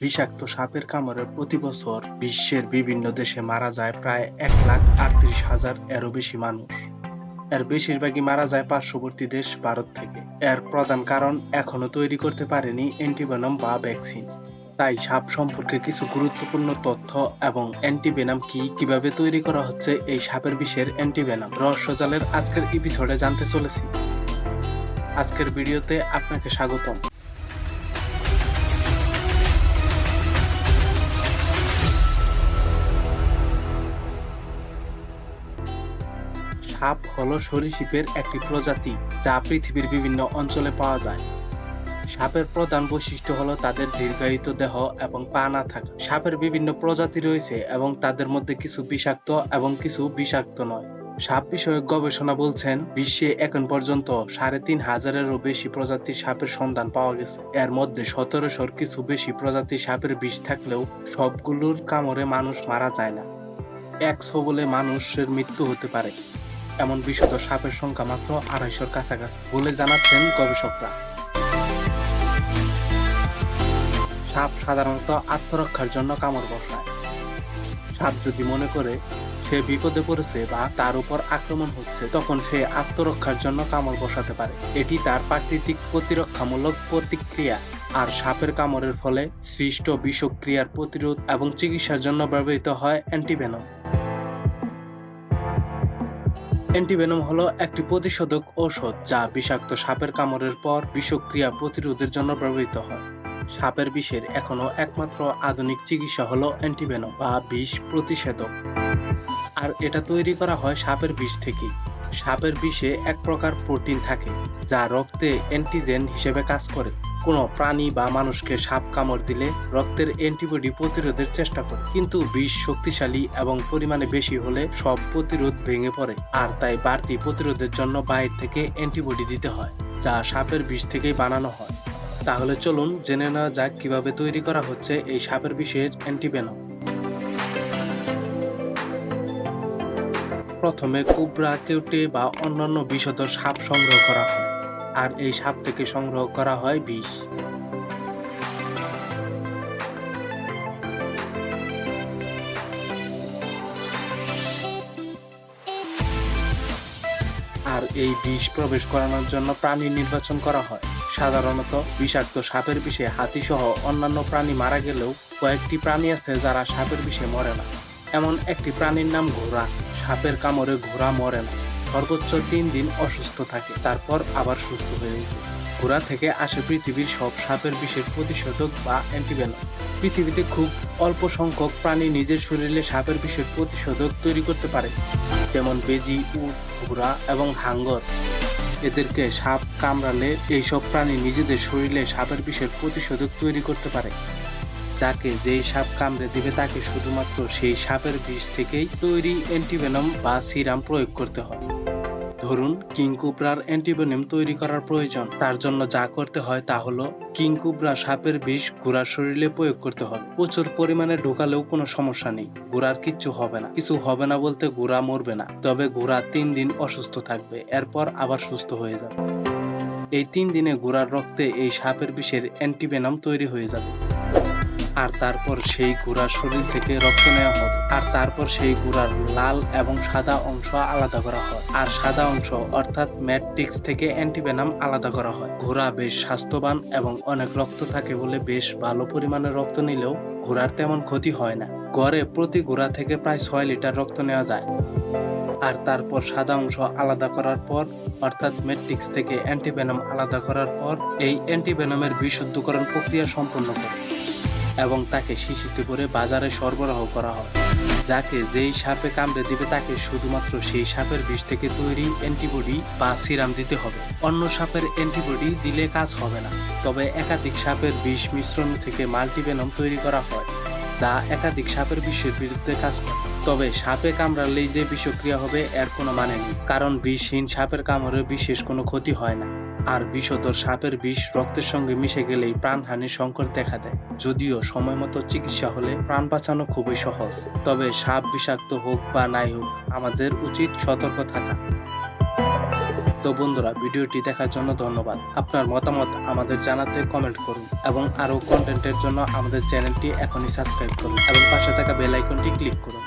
বিষাক্ত সাপের কামড়ে প্রতি বছর বিশ্বের বিভিন্ন দেশে মারা যায় প্রায় এক লাখ আটত্রিশ হাজার এরও বেশি মানুষ। এর বেশিরভাগই মারা যায় পার্শ্ববর্তী দেশ ভারত থেকে। এর প্রধান কারণ এখনও তৈরি করতে পারেনি অ্যান্টিভেনম বা ভ্যাকসিন। তাই সাপ সম্পর্কে কিছু গুরুত্বপূর্ণ তথ্য এবং অ্যান্টিভেনাম কি কীভাবে তৈরি করা হচ্ছে এই সাপের বিষের অ্যান্টিভেনাম রহস্যজালের আজকের এপিসোডে জানতে চলেছি। আজকের ভিডিওতে আপনাকে স্বাগতম। সাপ হলো সরীসৃপের একটি প্রজাতি যা পৃথিবীর বিভিন্ন অঞ্চলে পাওয়া যায়। সাপের প্রধান বৈশিষ্ট্য হলো তাদের দীর্ঘায়িত দেহ এবং পা না থাকা। সাপের বিভিন্ন প্রজাতি রয়েছে এবং তাদের মধ্যে কিছু বিষাক্ত এবং কিছু বিষাক্ত নয়। সাপ বিষয়ক গবেষণা বলছেন, বিশ্বে এখন পর্যন্ত সাড়ে তিন হাজারেরও বেশি প্রজাতির সাপের সন্ধান পাওয়া গেছে। এর মধ্যে সতেরোশোর কিছু বেশি প্রজাতির সাপের বিষ থাকলেও সবগুলোর কামড়ে মানুষ মারা যায় না। একশো বলে মানুষের মৃত্যু হতে পারে। এমন বিষধর সাপের সংখ্যা মাত্র আড়াইশোর কাছাকাছি, বলে জানাচ্ছেন গবেষকরা। সাপ সাধারণত আত্মরক্ষার জন্য কামড় বসায়। সাপ যদি মনে করে সে বিপদে পড়েছে বা তার উপর আক্রমণ হচ্ছে, তখন সে আত্মরক্ষার জন্য কামড় বসাতে পারে। এটি তার প্রাকৃতিক প্রতিরক্ষামূলক প্রতিক্রিয়া। আর সাপের কামড়ের ফলে সৃষ্ট বিষক্রিয়ার প্রতিরোধ এবং চিকিৎসার জন্য ব্যবহৃত হয় অ্যান্টিভেনম। অ্যান্টিভেনম হলো একটি প্রতিষেধক ঔষধ যা বিষাক্ত সাপের কামড়ের পর বিষক্রিয়া প্রতিরোধের জন্য ব্যবহৃত হয়। সাপের বিষের এখনও একমাত্র আধুনিক চিকিৎসা হলো অ্যান্টিভেনম বা বিষ প্রতিষেধক। আর এটা তৈরি করা হয় সাপের বিষ থেকেই। সাপের বিষে এক প্রকার প্রোটিন থাকে যা রক্তে অ্যান্টিজেন হিসেবে কাজ করে। কোনো প্রাণী বা মানুষকে সাপ কামড় দিলে রক্তের অ্যান্টিবডি প্রতিরোধের চেষ্টা করে। কিন্তু বিষ শক্তিশালী এবং পরিমাণে বেশি হলে সব প্রতিরোধ ভেঙে পড়ে। আর তাই বাড়তি প্রতিরোধের জন্য বাইরে থেকে অ্যান্টিবডি দিতে হয়, যা সাপের বিষ থেকেই বানানো হয়। তাহলে চলুন জেনে নেওয়া যাক কীভাবে তৈরি করা হচ্ছে এই সাপের বিষের অ্যান্টিভেনম প্রথমে কুবরা, কেউটে বা অন্যান্য বিষধর সাপ সংগ্রহ করা হয়। আর এই সাপ থেকে সংগ্রহ করা হয় বিষ। আর এই বিষ প্রবেশ করানোর জন্য প্রাণী নির্বাচন করা হয়। সাধারণত বিষাক্ত সাপের বিষে হাতি সহ অন্যান্য প্রাণী মারা গেলেও কয়েকটি প্রাণী আছে যারা সাপের বিষে মরে না। এমন একটি প্রাণীর নাম ঘোড়া। সাপের কামড়ে ঘোড়া মরে না। সর্বোচ্চ তিন দিন অসুস্থ থাকে, তারপর আবার সুস্থ হয়ে ওঠে। ঘোড়া থেকে আসে পৃথিবীর সব সাপের বিষের প্রতিষেধক বা অ্যান্টিভেনম পৃথিবীতে খুব অল্প সংখ্যক প্রাণী নিজের শরীরে সাপের বিষের প্রতিষেধক তৈরি করতে পারে, যেমন বেজি, উট, ঘোড়া এবং হাঙ্গর। এদেরকে সাপ কামড়ালে এইসব প্রাণী নিজেদের শরীরে সাপের বিষের প্রতিষেধক তৈরি করতে পারে। যাকে যেই সাপ কামড়ে দিবে, তাকে শুধুমাত্র সেই সাপের বিষ থেকেই তৈরি অ্যান্টিভেনম বা সিরাম প্রয়োগ করতে হয়। ধরুন কিংকুবরার অ্যান্টিভেনম তৈরি করার প্রয়োজন। তার জন্য যা করতে হয় তা হলো কিংকুবরা সাপের বিষ ঘোড়ার শরীরে প্রয়োগ করতে হবে। প্রচুর পরিমাণে ঢোকালেও কোনো সমস্যা নেই। ঘোড়ার কিচ্ছু হবে না। কিছু হবে না বলতে ঘোড়া মরবে না। তবে ঘোড়া তিন দিন অসুস্থ থাকবে। এরপর আবার সুস্থ হয়ে যাবে। এই তিন দিনে ঘোড়ার রক্তে এই সাপের বিষের অ্যান্টিভেনম তৈরি হয়ে যাবে। আর তারপর সেই ঘোড়ার শরীর থেকে রক্ত নেওয়া হবে আর তারপর সেই গুড়ার লাল এবং সাদা অংশ আলাদা করা হয়। আর সাদা অংশ অর্থাৎ ম্যাট্রিক্স থেকে অ্যান্টিভেনাম আলাদা করা হয়। ঘোড়া বেশ স্বাস্থ্যবান এবং অনেক রক্ত থাকে বলে বেশ ভালো পরিমাণে রক্ত নিলেও ঘোড়ার তেমন ক্ষতি হয় না। গড়ে প্রতি ঘোড়া থেকে প্রায় ছয় লিটার রক্ত নেওয়া যায়। আর তারপর সাদা অংশ আলাদা করার পর, অর্থাৎ ম্যাট্রিক্স থেকে অ্যান্টিভেনম আলাদা করার পর, এই অ্যান্টিভেনমের বিশুদ্ধকরণ প্রক্রিয়া সম্পন্ন করে। এবং তাকে শিশিতে করে বাজারে সরবরাহ করা হয়। যাকে যেই সাপে কামড়ে দিবে, তাকে শুধুমাত্র সেই সাপের বিষ থেকে তৈরি অ্যান্টিবডি বা সিরাম দিতে হবে। অন্য সাপের অ্যান্টিবডি দিলে কাজ হবে না। তবে একাধিক সাপের বিষ মিশ্রণ থেকে মাল্টিভেনম তৈরি করা হয়, যা একাধিক সাপের বিষের বিরুদ্ধে কাজ করে। তবে সাপে কামড়ালেই যে বিষক্রিয়া হবে, এর কোনো মানে নেই। কারণ বিষহীন সাপের কামড়ে বিশেষ কোনো ক্ষতি হয় না। আর বিষধর সাপের বিষ রক্তের সঙ্গে মিশে গেলেই প্রাণহানির সংকট দেখা দেয়। যদিও সময় মতো চিকিৎসা হলে প্রাণ বাঁচানো খুবই সহজ। তবে সাপ বিষাক্ত হোক বা নাই হোক, আমাদের উচিত সতর্ক থাকা। তো বন্ধুরা, ভিডিওটি দেখার জন্য ধন্যবাদ। আপনার মতামত আমাদের জানাতে কমেন্ট করুন এবং আরও কন্টেন্টের জন্য আমাদের চ্যানেলটি এখনই সাবস্ক্রাইব করুন এবং পাশে থাকা বেল আইকনটি ক্লিক করুন।